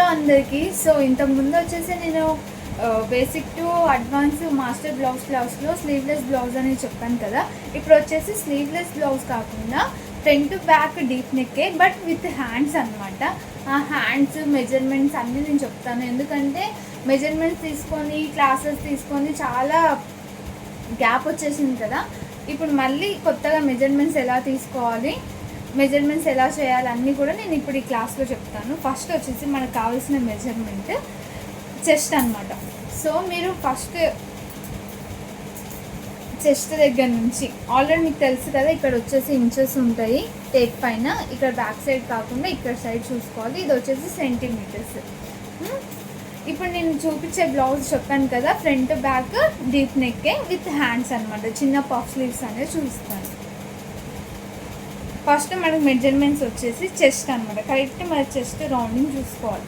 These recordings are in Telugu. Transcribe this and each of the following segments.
హలో అందరికీ. సో ఇంతకుముందు వచ్చేసి నేను basic to advance master blouse బ్లౌజ్లో స్లీవ్లెస్ బ్లౌజ్ అని చెప్పాను కదా. ఇప్పుడు వచ్చేసి స్లీవ్లెస్ బ్లౌజ్ కాకుండా ఫ్రంట్ బ్యాక్ డీప్ నెక్కే బట్ విత్ హ్యాండ్స్ అనమాట ఆ హ్యాండ్స్ మెజర్మెంట్స్ అన్నీ నేను చెప్తాను. ఎందుకంటే మెజర్మెంట్స్ తీసుకొని క్లాసెస్ తీసుకొని చాలా గ్యాప్ వచ్చేసింది కదా. ఇప్పుడు మళ్ళీ కొత్తగా మెజర్మెంట్స్ ఎలా తీసుకోవాలి? మెజర్మెంట్స్ ఎలా చేయాలి అన్నీ కూడా నేను ఇప్పుడు ఈ క్లాస్లో చెప్తాను. ఫస్ట్ వచ్చేసి మనకు కావాల్సిన మెజర్మెంట్ చెస్ట్ అనమాట సో మీరు ఫస్ట్ చెస్ట్ దగ్గర నుంచి ఆల్రెడీ మీకు తెలుసు కదా ఇక్కడ వచ్చేసి ఇంచెస్ ఉంటాయి టేప్ పైన. ఇక్కడ బ్యాక్ సైడ్ కాకుండా ఇక్కడ సైడ్ చూసుకోవాలి. ఇది వచ్చేసి సెంటీమీటర్స్ hmm? ఇప్పుడు నేను చూపించే బ్లౌజ్ చెప్పాను కదా ఫ్రంట్ బ్యాక్ డీప్ నెక్కే విత్ హ్యాండ్స్ అనమాట చిన్న పఫ్ స్లీవ్స్ అనేది చూస్తాను ఫస్ట్ మనకు మెజర్మెంట్స్ వచ్చేసి చెస్ట్ అనమాట కరెక్ట్ మన చెస్ట్ రౌండింగ్ చూసుకోవాలి.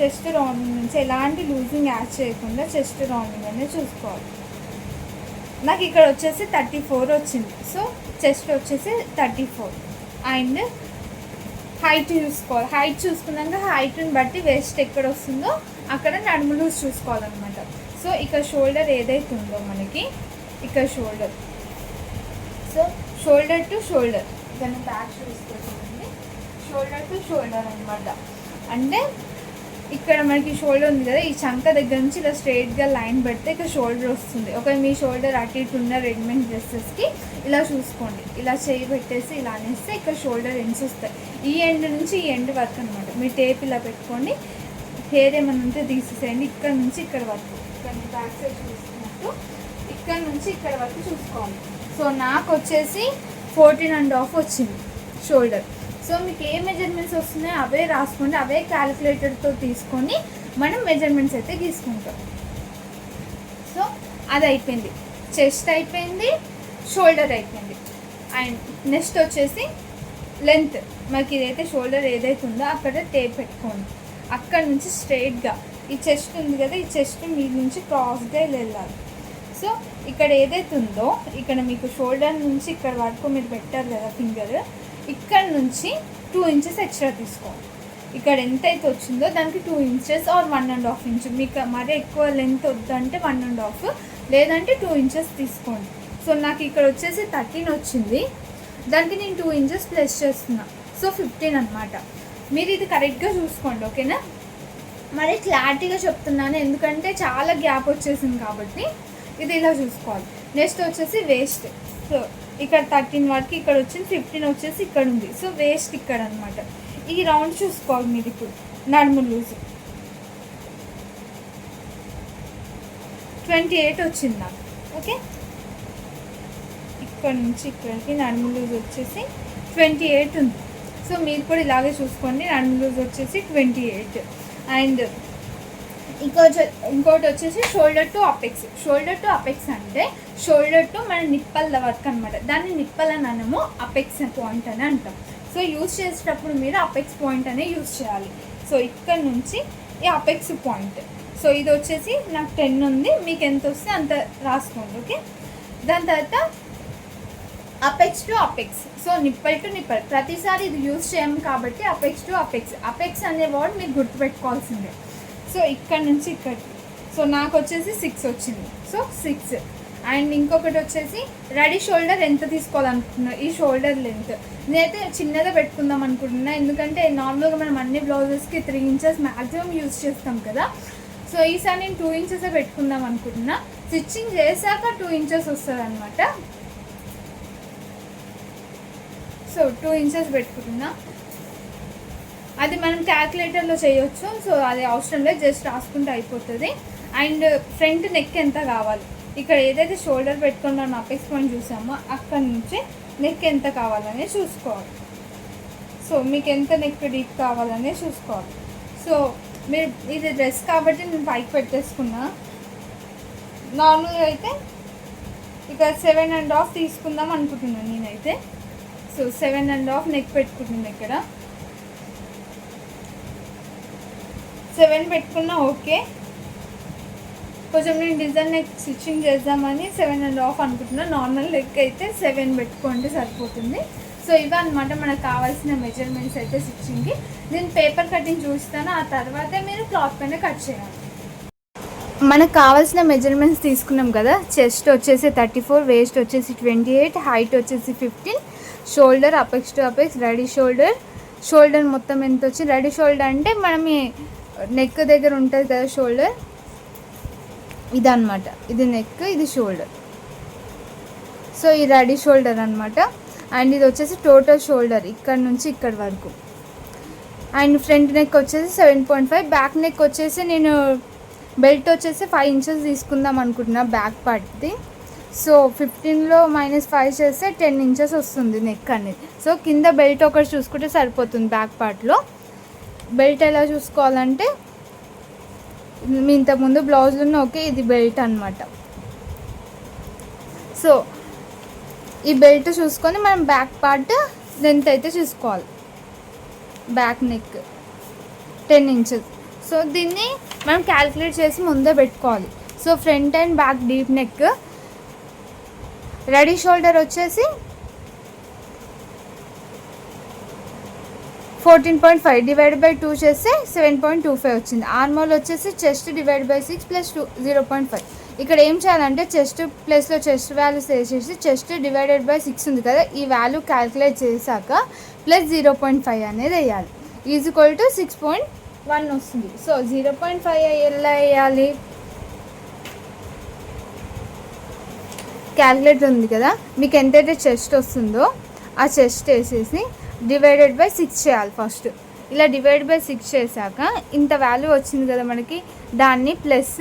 చెస్ట్ రౌండింగ్ నుంచి ఎలాంటి లూజింగ్ యాడ్ చేయకుండా చెస్ట్ రౌండింగ్ అనేది చూసుకోవాలి. నాకు ఇక్కడ వచ్చేసి థర్టీ ఫోర్ వచ్చింది. సో చెస్ట్ వచ్చేసి థర్టీ ఫోర్. అండ్ హైట్ చూసుకోవాలి. హైట్ చూసుకున్నాక హైట్ని బట్టి వేస్ట్ ఎక్కడ వస్తుందో అక్కడ నడుము లూజ్ చూసుకోవాలన్నమాట. సో ఇక్కడ షోల్డర్ ఏదైతే ఉందో మనకి ఇక్కడ shoulder. So shoulder to shoulder. దాన్ని ప్యాక్ చూసుకోండి షోల్డర్ టు షోల్డర్ అనమాట అంటే ఇక్కడ మనకి షోల్డర్ ఉంది కదా ఈ చంక దగ్గర నుంచి ఇలా స్ట్రైట్గా లైన్ పెడితే ఇక్కడ షోల్డర్ వస్తుంది. ఒక మీ షోల్డర్ అటు ఇటు ఉన్న రెడీమేడ్ డ్రెస్సెస్కి ఇలా చూసుకోండి. ఇలా చేయి పెట్టేసి ఇలా అనేస్తే ఇక్కడ షోల్డర్ ఎండ్స్ వస్తాయి. ఈ ఎండ్ నుంచి ఈ ఎండ్ వరకు అనమాట మీ టేప్ ఇలా పెట్టుకోండి. హెయిర్ ఏమైనా ఉంటే తీసేసేయండి. ఇక్కడ నుంచి ఇక్కడ వరకు. ఇక్కడ బ్యాక్ సైడ్ చూసుకున్నట్టు. ఇక్కడ నుంచి ఇక్కడ వరకు చూసుకోవాలి సో నాకు వచ్చేసి ఫోర్టీన్ అండ్ హాఫ్ వచ్చింది షోల్డర్. సో మీకు ఏ మెజర్మెంట్స్ వస్తున్నాయో అవే రాసుకోండి అవే క్యాలిక్యులేటర్తో తీసుకొని మనం మెజర్మెంట్స్ అయితే తీసుకుంటాం సో అది అయిపోయింది. చెస్ట్ అయిపోయింది షోల్డర్ అయిపోయింది. అండ్ నెక్స్ట్ వచ్చేసి లెంత్ మనకి ఇదైతే షోల్డర్ ఏదైతే ఉందో అక్కడ టేప్ పెట్టుకోండి. అక్కడ నుంచి స్ట్రైట్గా ఈ చెస్ట్ ఉంది కదా ఈ చెస్ట్ మీ నుంచి క్రాస్గా వెళ్ళాలి. సో ఇక్కడ ఏదైతే ఉందో ఇక్కడ మీకు షోల్డర్ నుంచి ఇక్కడ వరకు మీరు పెట్టారు కదా ఫింగర్ ఇక్కడ నుంచి టూ ఇంచెస్ ఎక్స్ట్రా తీసుకోండి. ఇక్కడ ఎంత అయితే వచ్చిందో దానికి two inches or one and half inch మీకు మరీ ఎక్కువ లెంత్ వద్దంటే వన్ అండ్ హాఫ్ లేదంటే టూ ఇంచెస్ తీసుకోండి. సో నాకు ఇక్కడ వచ్చేసి థర్టీన్ వచ్చింది. దానికి నేను టూ ఇంచెస్ ప్లస్ చేస్తున్నా. సో ఫిఫ్టీన్ అనమాట మీరు ఇది కరెక్ట్గా చూసుకోండి ఓకేనా మరి క్లారిటీగా చెప్తున్నాను. ఎందుకంటే చాలా గ్యాప్ వచ్చేసింది కాబట్టి. ఇది ఇలా చూసుకోవాలి. నెక్స్ట్ వచ్చేసి వేస్ట్ సో ఇక్కడ థర్టీన్ వరకు ఇక్కడ వచ్చింది ఫిఫ్టీన్ వచ్చేసి ఇక్కడ ఉంది. సో వేస్ట్ ఇక్కడ అనమాట ఈ రౌండ్ చూసుకోవాలి మీరు ఇప్పుడు. నడుము లూజ్. ట్వంటీ ఎయిట్ వచ్చింది? నాకు ఓకే ఇక్కడ నుంచి ఇక్కడికి నడుము లూజ్ వచ్చేసి ట్వంటీ ఎయిట్ ఉంది. సో మీరు కూడా ఇలాగే చూసుకోండి. నడుము లూజ్ వచ్చేసి ట్వంటీ ఎయిట్ అండ్ ఇంకో ఇంకోటి వచ్చేసి shoulder to apex shoulder to apex అంటే షోల్డర్ టు మన నిప్పల్ వర్క్ అనమాట దాన్ని నిప్పల్ అని అనము అపెక్స్ పాయింట్ అని అంటాం. సో యూస్ చేసేటప్పుడు మీరు అపెక్స్ పాయింట్ అనే యూస్ చేయాలి. సో ఇక్కడ నుంచి ఈ అపెక్స్ పాయింట్ సో ఇది వచ్చేసి నాకు టెన్ ఉంది మీకు ఎంత వస్తే అంత రాసుకోండి ఓకే దాని తర్వాత apex to apex so nipple to nipple ప్రతిసారి ఇది యూజ్ చేయము కాబట్టి అపెక్స్ టు అపెక్స్ అపెక్స్ అనే వర్డ్ మీరు గుర్తుపెట్టుకోవాల్సిందే. సో ఇక్కడ నుంచి ఇక్కడికి సో నాకు వచ్చేసి సిక్స్ వచ్చింది. సో సిక్స్ అండ్ ఇంకొకటి వచ్చేసి రెడీ షోల్డర్ ఎంత తీసుకోవాలనుకుంటున్నా ఈ షోల్డర్ లెంత్ నేనైతే చిన్నదే పెట్టుకుందాం అనుకుంటున్నా. ఎందుకంటే నార్మల్గా మనం అన్ని బ్లౌజెస్కి త్రీ ఇంచెస్ మ్యాక్సిమం యూజ్ చేస్తాం కదా. సో ఈసారి నేను టూ ఇంచెస్ పెట్టుకుందాం అనుకుంటున్నా. స్టిచ్చింగ్ చేశాక టూ ఇంచెస్ వస్తుంది అనమాట సో టూ ఇంచెస్ పెట్టుకుంటున్నా. అది మనం క్యాల్కులేటర్లో చేయొచ్చు. సో అది అవసరం లేదు జస్ట్ రాసుకుంటే అయిపోతుంది. అండ్ ఫ్రంట్ నెక్ ఎంత కావాలి? ఇక్కడ ఏదైతే షోల్డర్ పెట్టుకుని మనం అపెక్స్ పాయింట్ చూసామో అక్కడ నుంచి నెక్ ఎంత కావాలనే చూసుకోవాలి. సో మీకు ఎంత నెక్ డీప్ కావాలనే చూసుకోవాలి. సో మీరు ఇది డ్రెస్ కాబట్టి నేను పైకి పెట్టేసుకున్నా. నార్మల్గా అయితే ఇక సెవెన్ అండ్ హాఫ్ తీసుకుందాం అనుకుంటున్నాను నేనైతే. So seven and half neck పెట్టుకుంటున్నాను ఇక్కడ. సెవెన్ పెట్టుకున్నా ఓకే. కొంచెం నేను డిజైన్ నెక్ స్టిచ్చింగ్ చేద్దామని సెవెన్ అండ్ హాఫ్ అనుకుంటున్నా. నార్మల్ లెగ్ అయితే సెవెన్ పెట్టుకోండి సరిపోతుంది. సో ఇవి అనమాట మనకు కావాల్సిన మెజర్మెంట్స్ అయితే స్టిచ్చింగ్కి నేను పేపర్ కటింగ్ చూస్తాను. ఆ తర్వాతే మీరు క్లాత్ పైన కట్ చేయాలి. మనకు కావాల్సిన మెజర్మెంట్స్ తీసుకున్నాం కదా. చెస్ట్ వచ్చేసి థర్టీ ఫోర్ వేస్ట్ వచ్చేసి ట్వంటీ ఎయిట్ హైట్ వచ్చేసి fifteen shoulder apex to apex ready shoulder shoulder మొత్తం ఎంత వచ్చి రెడీ షోల్డర్ అంటే మనం నెక్ దగ్గర ఉంటుంది కదా షోల్డర్ ఇదన్నమాట. ఇది నెక్ ఇది షోల్డర్ సో ఈ రెడీ షోల్డర్ అనమాట అండ్ ఇది వచ్చేసి టోటల్ షోల్డర్ ఇక్కడ నుంచి ఇక్కడ వరకు. అండ్ ఫ్రంట్ నెక్ వచ్చేసి seven point five back neck వచ్చేసి నేను బెల్ట్ వచ్చేసి ఫైవ్ ఇంచెస్ తీసుకుందాం అనుకుంటున్నా బ్యాక్ పార్ట్ది సో ఫిఫ్టీన్లో మైనస్ ఫైవ్ చేస్తే టెన్ ఇంచెస్ వస్తుంది నెక్ అనేది. సో కింద బెల్ట్ ఒకటి చూసుకుంటే సరిపోతుంది బ్యాక్ పార్ట్లో బెల్ట్ ఎలా చూసుకోవాలంటే ఇంతకుముందు ఇంతకుముందు ఉన్న ఓకే ఇది బెల్ట్ అనమాట సో ఈ బెల్ట్ చూసుకొని మనం బ్యాక్ పార్ట్ లెంత్ అయితే చూసుకోవాలి. Back neck ten inches. So దీన్ని మనం క్యాలిక్యులేట్ చేసి ముందే పెట్టుకోవాలి. So front and back deep neck. Ready shoulder వచ్చేసి fourteen point five divide by two చేస్తే సెవెన్ పాయింట్ టూ ఫైవ్ వచ్చింది. ఆర్మోల్ వచ్చేసి chest divide by six plus two zero point five. ఇక్కడ ఏం చేయాలంటే చెస్ట్ ప్లస్లో చెస్ట్ వాల్యూస్ వేసేసి చెస్ట్ డివైడెడ్ బై సిక్స్ ఉంది కదా ఈ వాల్యూ క్యాలిక్యులేట్ చేశాక ప్లస్ జీరో పాయింట్ ఫైవ్ అనేది వేయాలి. Equal to six point one వస్తుంది. సో జీరో పాయింట్ ఫైవ్ ఎలా వేయాలి? క్యాలిక్యులేటర్ ఉంది కదా మీకు ఎంతైతే చెస్ట్ వస్తుందో ఆ చెస్ట్ వేసేసి డివైడెడ్ బై సిక్స్ చేయాలి ఫస్ట్ ఇలా డివైడ్ బై సిక్స్ చేశాక ఇంత వాల్యూ వచ్చింది కదా మనకి దాన్ని ప్లస్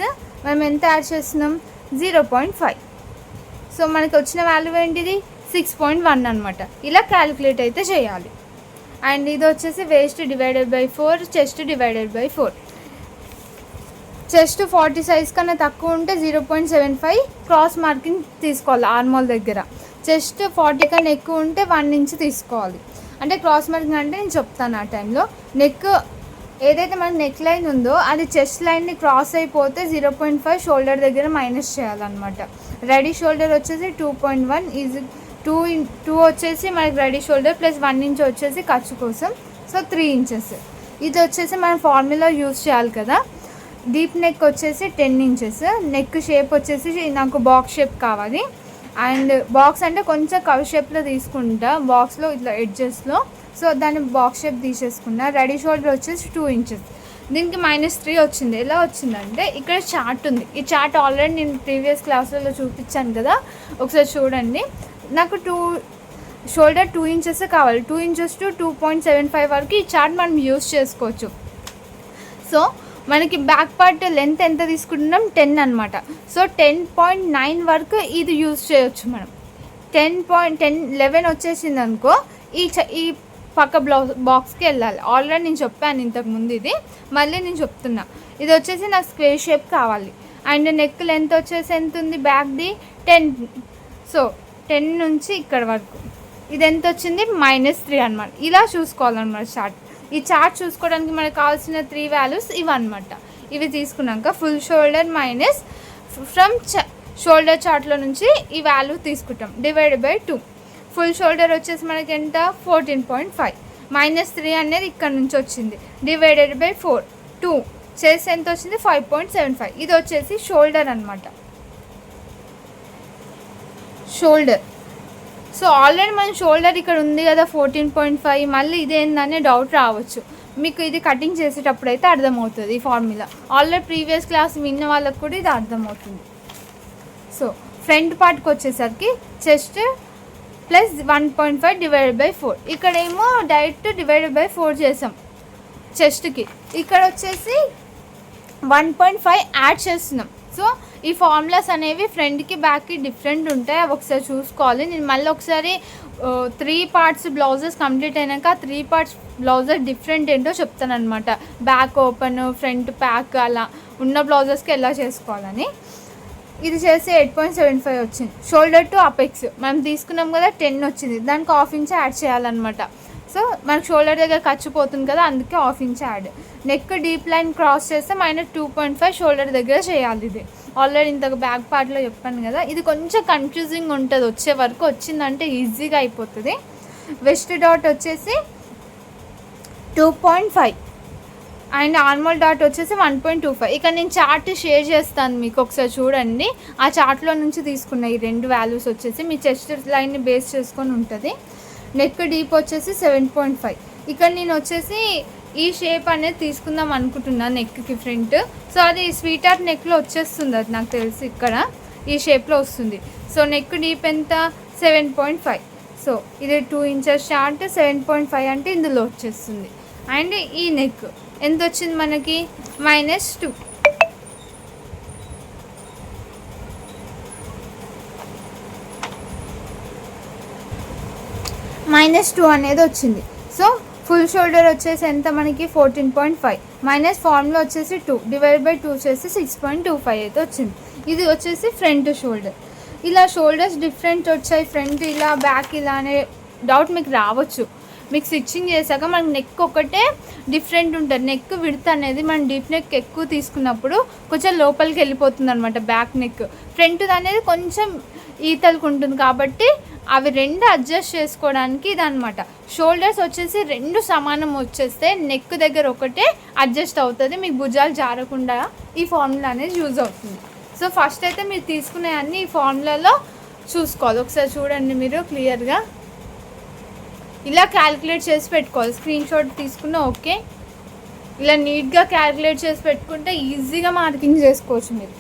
మనం ఎంత యాడ్ చేస్తున్నాం? జీరో పాయింట్ ఫైవ్ సో మనకి వచ్చిన వాల్యూ ఏంటిది? సిక్స్ పాయింట్ వన్ అనమాట ఇలా క్యాలిక్యులేట్ అయితే చేయాలి. అండ్ ఇది వచ్చేసి waist divided by four chest divided by four chest forty size కన్నా తక్కువ ఉంటే zero point seven five cross marking తీసుకోవాలి ఆర్మోల్ దగ్గర. చెస్ట్ ఫార్టీ కన్నా ఎక్కువ ఉంటే వన్ ఇంచ్ తీసుకోవాలి. అంటే క్రాస్ మార్కింగ్ అంటే నేను చెప్తాను ఆ టైంలో. నెక్ ఏదైతే మన నెక్ లైన్ ఉందో అది చెస్ట్ లైన్ని క్రాస్ అయిపోతే జీరో పాయింట్ ఫైవ్ షోల్డర్ దగ్గర మైనస్ చేయాలన్నమాట. రెడీ షోల్డర్ వచ్చేసి two point one easy two in two వచ్చేసి మనకి ready shoulder plus one inch వచ్చేసి ఖర్చు కోసం. So three inches. ఇది వచ్చేసి మనం ఫార్ములా యూస్ చేయాలి కదా. డీప్ నెక్ వచ్చేసి టెన్ ఇంచెస్. నెక్ షేప్ వచ్చేసి నాకు బాక్స్ షేప్ కావాలి. అండ్ బాక్స్ అంటే కొంచెం కవ్ షేప్లో తీసుకుంటా. బాక్స్లో ఇట్లా ఎడ్జెస్లో. సో దాన్ని బాక్స్ షేప్ తీసేసుకున్నా. రెడీ షోల్డర్ వచ్చేసి టూ ఇంచెస్. దీనికి మైనస్ త్రీ వచ్చింది. ఎలా వచ్చిందంటే ఇక్కడ చార్ట్ ఉంది. ఈ చార్ట్ ఆల్రెడీ నేను ప్రీవియస్ క్లాసులలో చూపించాను కదా. ఒకసారి చూడండి. నాకు టూ షోల్డర్ టూ ఇంచెస్ కావాలి. Two inches to two point seven five వరకు ఈ చార్ట్ మనం యూస్ చేసుకోవచ్చు. సో మనకి బ్యాక్ పార్ట్ లెంత్ ఎంత తీసుకుంటున్నాం? టెన్ అనమాట సో టెన్ పాయింట్ నైన్ వరకు ఇది యూజ్ చేయొచ్చు మనం. టెన్ పాయింట్ టెన్ లెవెన్ వచ్చేసింది అనుకో ఈ చ ఈ పక్క బ్లౌజ్ బాక్స్కి వెళ్ళాలి. ఆల్రెడీ నేను చెప్పాను ఇంతకుముందు ఇది. మళ్ళీ నేను చెప్తున్నా. ఇది వచ్చేసి నాకు స్క్వేర్ షేప్ కావాలి. అండ్ నెక్ లెంత్ వచ్చేసి ఎంత ఉంది బ్యాక్ది టెన్ సో టెన్ నుంచి ఇక్కడ వరకు. ఇది ఎంత వచ్చింది? మైనస్ త్రీ అనమాట ఇలా చూసుకోవాలన్నమాట షార్ట్ ఈ చార్ట్ చూసుకోవడానికి మనకు కావాల్సిన త్రీ వాల్యూస్ ఇవన్నమాట. ఇవి తీసుకున్నాక ఫుల్ షోల్డర్ మైనస్ ఫ్రమ్ చ షోల్డర్ చార్ట్లో నుంచి ఈ వాల్యూ తీసుకుంటాం. Divide by two full shoulder వచ్చేసి మనకి ఎంత? Fourteen point five minus three అనేది ఇక్కడ నుంచి వచ్చింది. డివైడెడ్ బై ఫోర్ టూ చేసి ఎంత వచ్చింది? ఫైవ్ పాయింట్ సెవెన్ ఫైవ్ ఇది వచ్చేసి షోల్డర్ అనమాట షోల్డర్ సో ఆల్రెడీ మన షోల్డర్ ఇక్కడ ఉంది కదా ఫోర్టీన్ పాయింట్ ఫైవ్. మళ్ళీ ఇదేందనే డౌట్ రావచ్చు. మీకు ఇది కటింగ్ చేసేటప్పుడు అయితే అర్థమవుతుంది ఈ ఫార్ములా ఆల్రెడీ ప్రీవియస్ క్లాస్ విన్న వాళ్ళకు కూడా ఇది అర్థమవుతుంది. సో ఫ్రంట్ పార్ట్కి వచ్చేసరికి chest plus one point five divided by four ఇక్కడేమో డైరెక్ట్ డివైడెడ్ బై ఫోర్ చేసాం చెస్ట్కి ఇక్కడ వచ్చేసి వన్ పాయింట్ ఫైవ్ యాడ్ చేస్తున్నాం. సో ఈ ఫార్ములాస్ అనేవి ఫ్రంట్కి బ్యాక్కి డిఫరెంట్ ఉంటాయి. అవి ఒకసారి చూసుకోవాలి. నేను మళ్ళీ ఒకసారి త్రీ పార్ట్స్ బ్లౌజెస్ కంప్లీట్ అయినాక త్రీ పార్ట్స్ బ్లౌజెస్ డిఫరెంట్ ఏంటో చెప్తాను అనమాట బ్యాక్ ఓపెన్ ఫ్రంట్ ప్యాక్ అలా ఉన్న బ్లౌజెస్కి ఎలా చేసుకోవాలని. ఇది చేసి ఎయిట్ పాయింట్ సెవెన్ ఫైవ్ వచ్చింది. షోల్డర్ టు అపెక్స్ మనం తీసుకున్నాం కదా టెన్ వచ్చింది. దానికి హాఫ్ ఇంచ్ యాడ్ చేయాలన్నమాట. సో మనకు షోల్డర్ దగ్గర ఖర్చు పోతుంది కదా అందుకే half inch add neck deep line cross చేస్తే minus two point five shoulder దగ్గర చేయాలి ఇది. ఆల్రెడీ ఇంతకు బ్యాక్ పార్ట్లో చెప్పాను కదా ఇది కొంచెం కన్ఫ్యూజింగ్ ఉంటుంది వచ్చే వరకు. వచ్చిందంటే ఈజీగా అయిపోతుంది. వెస్ట్ డాట్ వచ్చేసి two point five and armhole dot వచ్చేసి వన్ పాయింట్ టూ ఫైవ్ ఇక్కడ నేను చార్ట్ షేర్ చేస్తాను మీకు ఒకసారి చూడండి. ఆ చార్ట్లో నుంచి తీసుకున్న ఈ రెండు వాల్యూస్ వచ్చేసి మీ చెస్ట్ లైన్ని బేస్ చేసుకొని ఉంటుంది. నెక్ డీప్ వచ్చేసి సెవెన్ పాయింట్ ఫైవ్ ఇక్కడ నేను వచ్చేసి ఈ షేప్ అనేది తీసుకుందాం అనుకుంటున్నాను నెక్కి ఫ్రంట్ సో అది స్వీట్ ఆర్ట్ నెక్లో వచ్చేస్తుంది అది నాకు తెలిసి ఇక్కడ. ఈ షేప్లో వస్తుంది. సో నెక్ డీప్ ఎంత? సెవెన్ పాయింట్ ఫైవ్ సో ఇది two inches short seven point five అంటే ఇందులో వచ్చేస్తుంది. అండ్ ఈ నెక్ ఎంత వచ్చింది మనకి? మైనస్ టూ మైనస్ టూ అనేది వచ్చింది. సో ఫుల్ షోల్డర్ వచ్చేసి ఎంత మనకి? Fourteen point five. Minus formula వచ్చేసి టూ. డివైడ్ బై టూ వచ్చేసి సిక్స్ పాయింట్ టూ ఫైవ్ అయితే వచ్చింది. ఇది వచ్చేసి ఫ్రంట్ షోల్డర్. ఇలా షోల్డర్స్ డిఫరెంట్ వచ్చాయి. ఫ్రంట్ ఇలా బ్యాక్ ఇలా అనే డౌట్ మీకు రావచ్చు. మీకు స్టిచ్చింగ్ చేశాక మనకి నెక్ ఒకటే డిఫరెంట్ ఉంటుంది. నెక్ విడత అనేది మనం డీప్ నెక్ ఎక్కువ తీసుకున్నప్పుడు కొంచెం లోపలికి వెళ్ళిపోతుంది అనమాట బ్యాక్ నెక్ ఫ్రంట్ అనేది కొంచెం ఈతలకు ఉంటుంది కాబట్టి అవి రెండు అడ్జస్ట్ చేసుకోవడానికి ఇదనమాట షోల్డర్స్ వచ్చేసి రెండు సమానం వచ్చేస్తే నెక్ దగ్గర ఒకటే అడ్జస్ట్ అవుతుంది. మీకు భుజాలు జారకుండా ఈ ఫార్ములా అనేది యూజ్ అవుతుంది. సో ఫస్ట్ అయితే మీరు తీసుకునే అన్ని ఈ ఫార్ములాలో చూసుకోవాలి. ఒకసారి చూడండి మీరు క్లియర్గా. ఇలా క్యాలిక్యులేట్ చేసి పెట్టుకోవాలి. స్క్రీన్ షాట్ తీసుకున్నా ఓకే. ఇలా నీట్గా క్యాలిక్యులేట్ చేసి పెట్టుకుంటే ఈజీగా మార్కింగ్ చేసుకోవచ్చు మీరు.